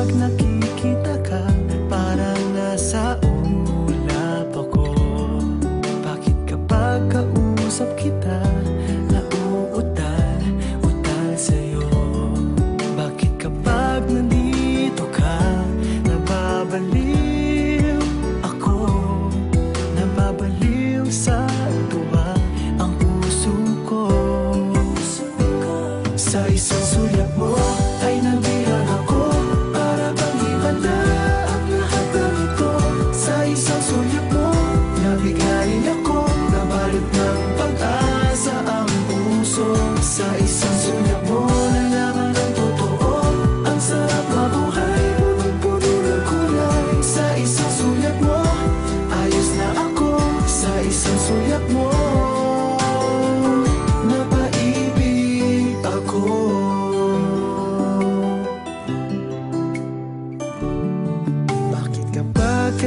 Kapag nakikita ka, parang nasa ulap ako Bakit kapag kausap kita, nauutal, utal sa'yo. Bakit kapag nandito ka, nababaliw ako. Nababaliw sa tuwa ang puso ko. Sa isang sulat mo.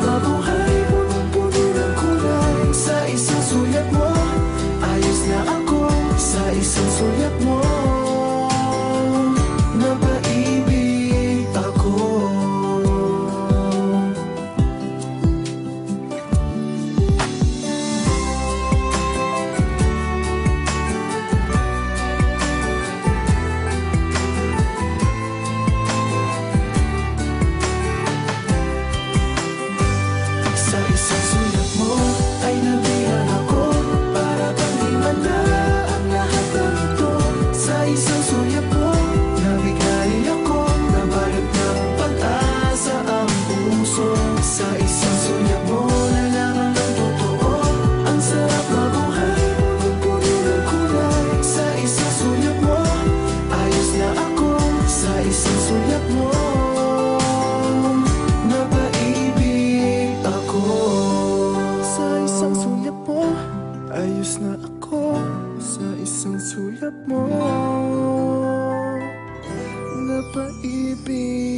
好不好？Naiinis na ako sa isang sulat mo. Napaibig